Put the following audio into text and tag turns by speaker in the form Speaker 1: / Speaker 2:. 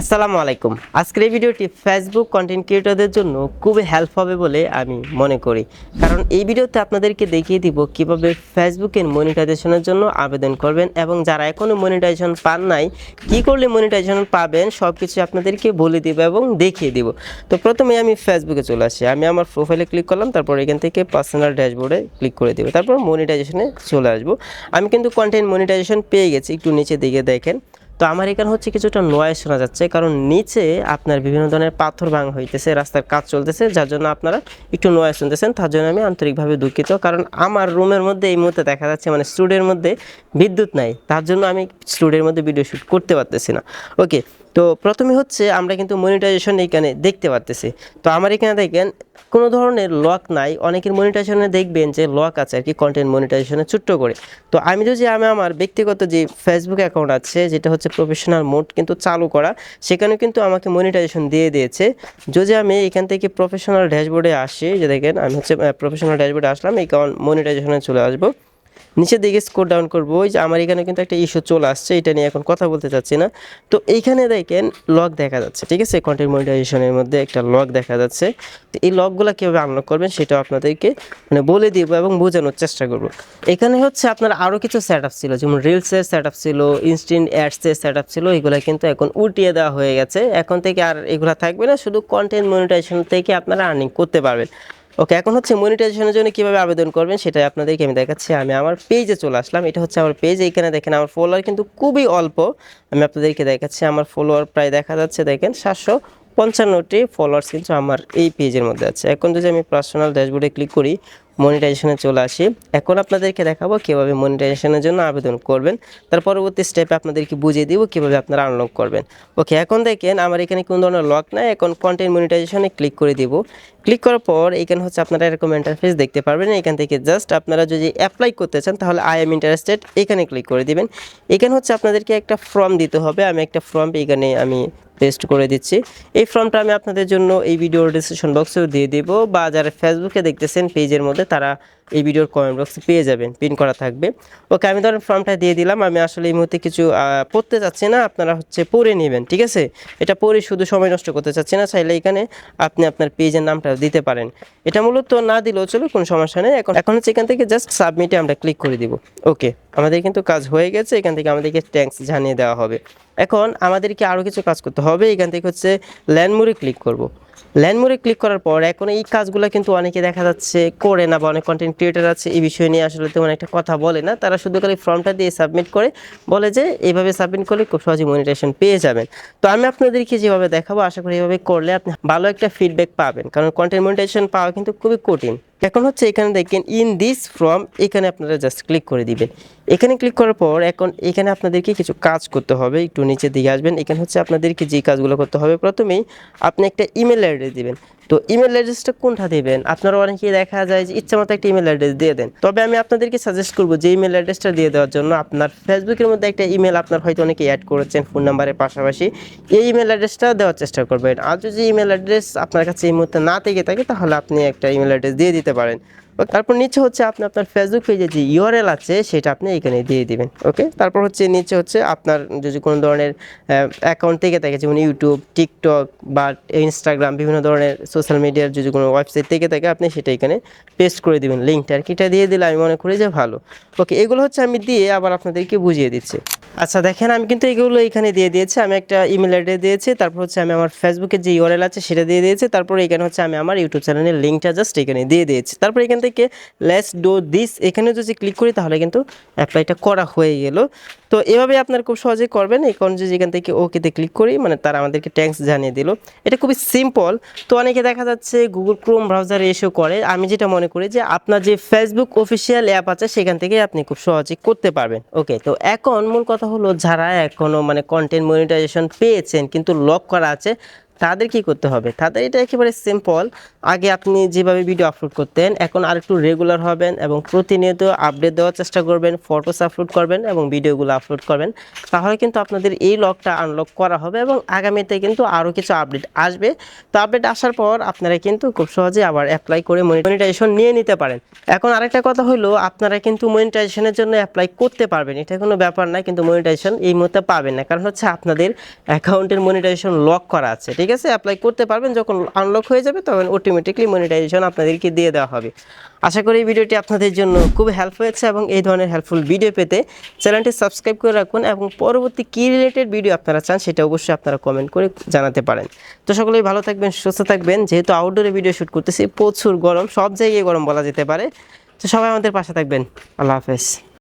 Speaker 1: আসসালামু আলাইকুম। আজকের এই ভিডিওটি ফেসবুক কন্টেন্ট ক্রিয়েটরদের জন্য খুবই হেল্প হবে বলে আমি মনে করি। কারণ এই ভিডিওতে আপনাদেরকে দেখিয়ে দিব কীভাবে ফেসবুকের মনিটাইজেশনের জন্য আবেদন করবেন এবং যারা এখনও মনিটাইজেশন পান নাই, কি করলে মনিটাইজেশন পাবেন সব কিছু আপনাদেরকে বলে দিব এবং দেখিয়ে দিব। তো প্রথমে আমি ফেসবুকে চলে আসি। আমি আমার প্রোফাইলে ক্লিক করলাম, তারপর এখান থেকে পার্সোনাল ড্যাশবোর্ডে ক্লিক করে দেবো। তারপর মনিটাইজেশনে চলে আসব। আমি কিন্তু কন্টেন্ট মনিটাইজেশন পেয়ে গেছি। একটু নিচে দিকে দেখেন। তো আমার এখানে হচ্ছে কিছুটা নয় শোনা যাচ্ছে, কারণ নিচে আপনার বিভিন্ন ধরনের পাথর ভাঙ হইতেছে, রাস্তার কাজ চলতেছে, যার জন্য আপনারা একটু নয় শুনতেছেন, তার জন্য আমি আন্তরিকভাবে দুঃখিত, কারণ আমার রুমের মধ্যে এই মুহূর্তে দেখা যাচ্ছে মানে স্টুডের মধ্যে বিদ্যুৎ নাই, তার জন্য আমি স্টুডের মধ্যে ভিডিও শ্যুট করতে পারতেছি না। ওকে তো প্রথমে হচ্ছে আমরা কিন্তু মনিটাইজেশন এইখানে দেখতে পারতেছি। তো আমার এখানে দেখেন, কোনো ধরনের লক নাই। অনেকের মনিটাইজেশনে দেখবেন যে লক আছে আর কি কন্টেন্ট মনিটাইজেশনে ছোট্ট করে। তো আমি যদি আমি আমার ব্যক্তিগত যে ফেসবুক অ্যাকাউন্ট আছে, যেটা হচ্ছে প্রফেশনাল মোড কিন্তু চালু করা সেখানে কিন্তু আমাকে মনিটাইজেশন দিয়ে দিয়েছে। যদি আমি এখান থেকে প্রফেশনাল ড্যাশবোর্ডে আসি, যে দেখেন আমি হচ্ছে প্রফেশনাল ড্যাশবোর্ডে আসলাম, এই কারণ মনিটাইজেশনে চলে আসব। নিচের দিকে স্কোর ডাউন করব। ওই যে আমার এখানে কিন্তু একটা ইস্যু চলে আসছে, এটা নিয়ে এখন কথা বলতে চাচ্ছি না। তো এইখানে দেখেন লক দেখা যাচ্ছে, ঠিক আছে? কন্টেন্ট মনিটাইজেশনের মধ্যে একটা লক দেখা যাচ্ছে। তো এই লকগুলো কীভাবে আনলক করবেন সেটাও আপনাদেরকে মানে বলে দিব এবং বোঝানোর চেষ্টা করব। এখানে হচ্ছে আপনার আরও কিছু সেট আপ ছিল, যেমন রিলসের সেট আপ ছিল ইনস্ট্যান্ট অ্যাডসের সেট আপ ছিল, এগুলো কিন্তু এখন উল্টিয়ে দেওয়া হয়ে গেছে। এখন থেকে আর এগুলো থাকবে না, শুধু কন্টেন্ট মনিটাইজেশন থেকে আপনারা আর্নিং করতে পারবেন। ওকে এখন হচ্ছে মনিটাইজেশনের জন্য কীভাবে আবেদন করবেন সেটাই আপনাদেরকে আমি দেখাচ্ছি। আমি আমার পেজে চলে আসলাম। এটা হচ্ছে আমার পেজ এইখানে দেখেন আমার ফলোয়ার কিন্তু খুবই অল্প। আমি আপনাদেরকে দেখাচ্ছি, আমার ফলোয়ার প্রায় দেখা যাচ্ছে, দেখেন সাতশো পঞ্চান্নটি ফলোয়ার্স কিন্তু আমার এই পেজের মধ্যে আছে। এখন যদি আমি পার্সোনাল ড্যাশবোর্ডে ক্লিক করি মনিটাইজেশনে চলে আসি। এখন আপনাদেরকে দেখাবো কীভাবে মনিটাইজেশনের জন্য আবেদন করবেন। তার পরবর্তী স্টেপে আপনাদেরকে বুঝিয়ে দিব কীভাবে আপনারা আনলক করবেন। ওকে এখন দেখেন আমার এখানে কোনো ধরনের লক নাই। এখন কন্টেন্ট মনিটাইজেশনে ক্লিক করে দিব। ক্লিক করার পর এখানে হচ্ছে আপনারা এরকম ইন্টারফেস দেখতে পারবেন। এখান থেকে জাস্ট আপনারা যদি অ্যাপ্লাই করতে চান, তাহলে আই এম ইন্টারেস্টেড এখানে ক্লিক করে দিবেন। এখানে হচ্ছে আপনাদেরকে একটা ফর্ম দিতে হবে। আমি একটা ফর্ম এখানে আমি পেস্ট করে দিচ্ছি। এই ফর্মটা আমি আপনাদের জন্য এই ভিডিওর ডিসক্রিপশন বক্সেও দিয়ে দেব। বা যারা ফেসবুকে দেখতেছেন পেজের মধ্যে তারা এই ভিডিওর কমেন্ট বক্সে পেয়ে যাবেন পিন করা থাকবে। ওকে আমি ধরেন ফর্মটা দিয়ে দিলাম, আমি আসলে এই মুহূর্তে কিছু পড়তে চাচ্ছি না, আপনারা হচ্ছে পড়ে নেবেন, ঠিক আছে? এটা পড়ে শুধু সময় নষ্ট করতে চাচ্ছি না, চাইলে এখানে আপনি আপনার পেজের নামটা দিতে পারেন। এটা মূলত না দিলেও চলো, কোনো সমস্যা নেই। এখন এখন হচ্ছে এখান থেকে জাস্ট সাবমিটে আমরা ক্লিক করে দিব। ওকে আমাদের কিন্তু কাজ হয়ে গেছে, এখান থেকে আমাদেরকে ট্যাঙ্কস জানিয়ে দেওয়া হবে। এখন আমাদেরকে আরও কিছু কাজ করতে হবে, এখান থেকে হচ্ছে ল্যান্ডমোরে ক্লিক করব। ল্যান্ডমোরে ক্লিক করার পর এখন এই কাজগুলো কিন্তু অনেকে দেখা যাচ্ছে করে না বা অনেক কন্টেন্ট ক্রিয়েটার আছে, এই বিষয় নিয়ে আসলে তেমন একটা কথা বলে না। তারা শুধু খালি ফর্মটা দিয়ে সাবমিট করে বলে যে এইভাবে সাবমিট করলে খুব সহজে মনিটেশন পেয়ে যাবেন। তো আমি আপনাদেরকে যেভাবে দেখাবো, আশা করি এইভাবে করলে আপনি ভালো একটা ফিডব্যাক পাবেন। কারণ কন্টেন্ট মনিটেশন পাওয়া কিন্তু খুবই কঠিন। এখন হচ্ছে এখানে দেখেন ইন দিস ফর্ম এখানে আপনারা জাস্ট ক্লিক করে দিবেন। এখানে ক্লিক করার পর এখন এখানে আপনাদেরকে কিছু কাজ করতে হবে। একটু নিচে দিকে আসবেন। এখানে হচ্ছে আপনাদেরকে যে কাজগুলো করতে হবে, প্রথমেই আপনি একটা ইমেল অ্যাড্রেস দিবেন। তো ইমেল অ্যাড্রেসটা কোনটা দেবেন? আপনারা অনেকেই দেখা যায় যে ইচ্ছা মতো একটা ইমেল অ্যাড্রেস দিয়ে দেন। তবে আমি আপনাদেরকে সাজেস্ট করব যে ইমেল অ্যাড্রেসটা দিয়ে দেওয়ার জন্য আপনার ফেসবুকের মধ্যে একটা ইমেল আপনার হয়তো অনেকে অ্যাড করেছেন ফোন নাম্বারের পাশাপাশি। এই ইমেল অ্যাড্রেসটা দেওয়ার চেষ্টা করবেন। আর যদি ইমেল অ্যাড্রেস আপনার কাছে এই মুহূর্তে না থেকে থাকে, তাহলে আপনি একটা ইমেল অ্যাড্রেস দিয়ে দিতে পারেন। ওকে, তারপর নিচে হচ্ছে আপনি আপনার ফেসবুক পেজে যে ইউআরএল আছে, সেটা আপনি এখানে দিয়ে দিবেন ওকে তারপর হচ্ছে নিচে হচ্ছে আপনার যদি কোনো ধরনের অ্যাকাউন্ট থেকে থাকে, যেমন ইউটিউব টিকটক বা ইনস্টাগ্রাম বিভিন্ন ধরনের সোশ্যাল মিডিয়ার যদি কোনো ওয়েবসাইট থেকে থাকে, আপনি সেটা এখানে পেস্ট করে দিবেন লিঙ্কটা আর কি। এটা দিয়ে দিলে আমি মনে করি যে ভালো ওকে এগুলো হচ্ছে আমি দিয়ে আবার আপনাদেরকে বুঝিয়ে দিচ্ছি। আচ্ছা দেখেন আমি কিন্তু এগুলো এখানে দিয়ে দিয়েছি, আমি একটা ইমেল অ্যাড্রেস দিয়েছি, তারপর হচ্ছে আমি আমার ফেসবুকের যে ইউআরএল আছে, সেটা দিয়ে দিয়েছি, তারপর এখানে হচ্ছে আমি আমার ইউটিউব চ্যানেলের লিঙ্কটা জাস্ট এখানে দিয়ে দিয়েছি। তারপর এখান থেকে লেটস ডো দিস এখানে যদি ক্লিক করি, তাহলে কিন্তু অ্যাপ্লাইটা করা হয়ে গেল। তো এভাবে আপনারা খুব সহজে করবেন। এখন যদি এখান থেকে ওকেতে ক্লিক করি মানে তারা আমাদেরকে ট্যাঙ্কস জানিয়ে দিল। এটা খুবই সিম্পল তো অনেকে দেখা যাচ্ছে গুগল ক্রোম ব্রাউজারে এসেও করে। আমি যেটা মনে করি যে আপনার যে ফেসবুক অফিসিয়াল অ্যাপ আছে, সেখান থেকে আপনি খুব সহজে করতে পারবেন। ওকে তো এখন মূল কথা হলো, যারা এখনও মানে কন্টেন্ট মনিটাইজেশন পেয়েছেন, কিন্তু লক করা আছে তাদের কি করতে হবে? তাদের এটা একেবারে সিম্পল আগে আপনি যেভাবে ভিডিও আপলোড করতেন, এখন আর একটু রেগুলার হবেন এবং প্রতিনিয়ত আপডেট দেওয়ার চেষ্টা করবেন ফটোস আপলোড করবেন এবং ভিডিওগুলো আপলোড করবেন। তাহলে কিন্তু আপনাদের এই লকটা আনলক করা হবে এবং আগামীতে কিন্তু আরও কিছু আপডেট আসবে। তো আপডেট আসার পর আপনারা কিন্তু খুব সহজে আবার অ্যাপ্লাই করে মনিটাইজেশন নিয়ে নিতে পারেন। এখন আরেকটা কথা হলো, আপনারা কিন্তু মনিটাইজেশনের জন্য অ্যাপ্লাই করতে পারবেন। এটা কোনো ব্যাপার না, কিন্তু মনিটাইজেশন এই মুহূর্তে পাবেন না। কারণ হচ্ছে আপনাদের অ্যাকাউন্টের মনিটাইজেশন লক করা আছে, ঠিক আছে অ্যাপ্লাই করতে পারবেন, যখন আনলক হয়ে যাবে তখন অটোমেটিকলি মনিটাইজেশন আপনাদেরকে দিয়ে দেওয়া হবে। আশা করি এই ভিডিওটি আপনাদের জন্য খুব হেল্প হয়েছে এবং এই ধরনের হেল্পফুল ভিডিও পেতে চ্যানেলটি সাবস্ক্রাইব করে রাখুন এবং পরবর্তী কী রিলেটেড ভিডিও আপনারা চান সেটা অবশ্যই আপনারা কমেন্ট করে জানাতে পারেন। তো সকলেই ভালো থাকবেন, সুস্থ থাকবেন। যেহেতু আউটডোরে ভিডিও শ্যুট করতেছি, প্রচুর গরম, সব জায়গায় গরম বলা যেতে পারে। তো সবাই আমাদের পাশে থাকবেন। আল্লাহ হাফেজ।